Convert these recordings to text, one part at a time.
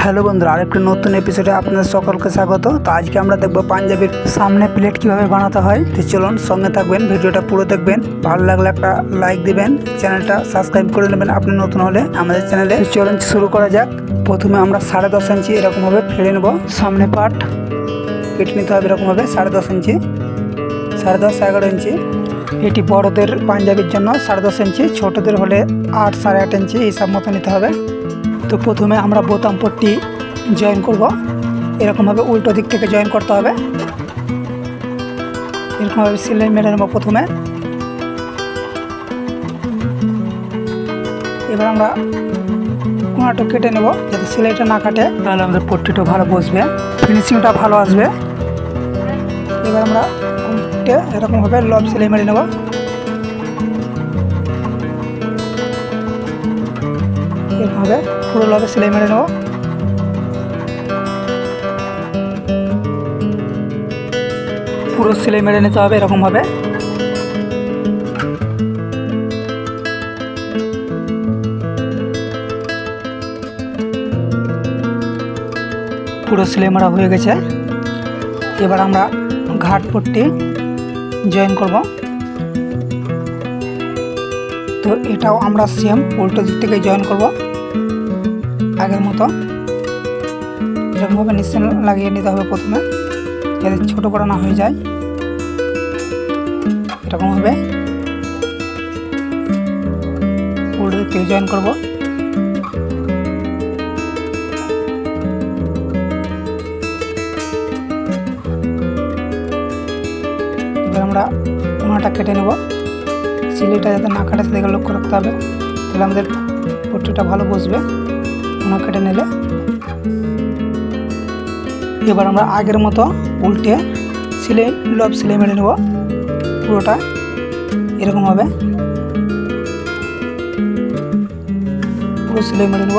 Hello বন্ধুরা, আরেকটি নতুন এপিসোডে আপনাদের সকলকে স্বাগত। তো আজকে আমরা দেখব পাঞ্জাবির সামনে প্লেট কীভাবে বানাতে হয়। তো চলুন সঙ্গে থাকবেন, ভিডিওটা পুরো দেখবেন। ভালো লাগলে একটা লাইক দিবেন, চ্যানেলটা সাবস্ক্রাইব করে নেবেন আপনি নতুন হলে আমাদের চ্যানেলে। চলুন শুরু করা যাক। প্রথমে আমরা সাড়ে দশ ইঞ্চি এরকমভাবে ফেলে নেব। সামনে পার্ট কেটে নিতে হবে এরকমভাবে, সাড়ে দশ ইঞ্চি সাড়ে দশ, এগারো ইঞ্চি এটি বড়দের পাঞ্জাবির জন্য সাড়ে দশ ইঞ্চি ছোটদের হলে আট সাড়ে আট ইঞ্চি হিসাব মতো নিতে হবে। তো প্রথমে আমরা বোতাম পট্টি জয়েন করব। এরকমভাবে উল্টো দিক থেকে জয়েন করতে হবে। এরকমভাবে সিলাই মেরে নেব প্রথমে। এবার আমরা কোনাটা কেটে নেব যাতে সেলাইটা না কাটে। তাহলে আমাদের পট্টিটা ভালো বসবে ফিনিশিংটা ভালো আসবে। এবার আমরা এরকমভাবে লব সেলাই মেরে নেব। এরকমভাবে পুরো লবে সেলাই মেরে নেব। পুরো সেলাই মেরে নিতে হবে এরকমভাবে পুরো সেলাই মারা হয়ে গেছে। এবার আমরা ঘাট পট্টি জয়েন করব। তো এটাও আমরা সেম উল্টো দিক থেকে জয়েন করব। আগের মতো। এরকমভাবে নিশ্চয় লাগিয়ে নিতে হবে প্রথমে, যাতে ছোটো বড়ো না হয়ে যায়। এরকমভাবে উল্টো দিক থেকে জয়েন করব। আমরা কোনাটা কেটে নেব। সিলিটা যাতে না কাটে, সেদিকে লক্ষ্য রাখতে হবে। তাহলে আমাদের পট্টিটা ভালো বসবে। কোনা কেটে নিলে। এবার আমরা আগের মতো উল্টে সিলে লব সিলাই মেরে নেব। পুরোটা এরকম হবে পুরো সিলাই মেরে নেব।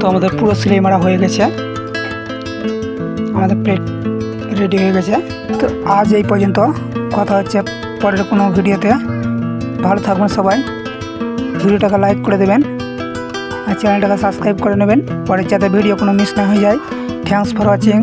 তো আমাদের পুরো সিলাই মারা হয়ে গেছে। আমাদের প্লেট রেডি হয়ে গেছে। তো আজ এই পর্যন্ত কথা হচ্ছে পরের কোনো ভিডিওতে। ভালো থাকবেন সবাই। ভিডিওটাকে লাইক করে দেবেন। আর চ্যানেলটাকে সাবস্ক্রাইব করে নেবেন। পরের যাতে ভিডিও কোনো মিস না হয়ে যায়। Thanks for watching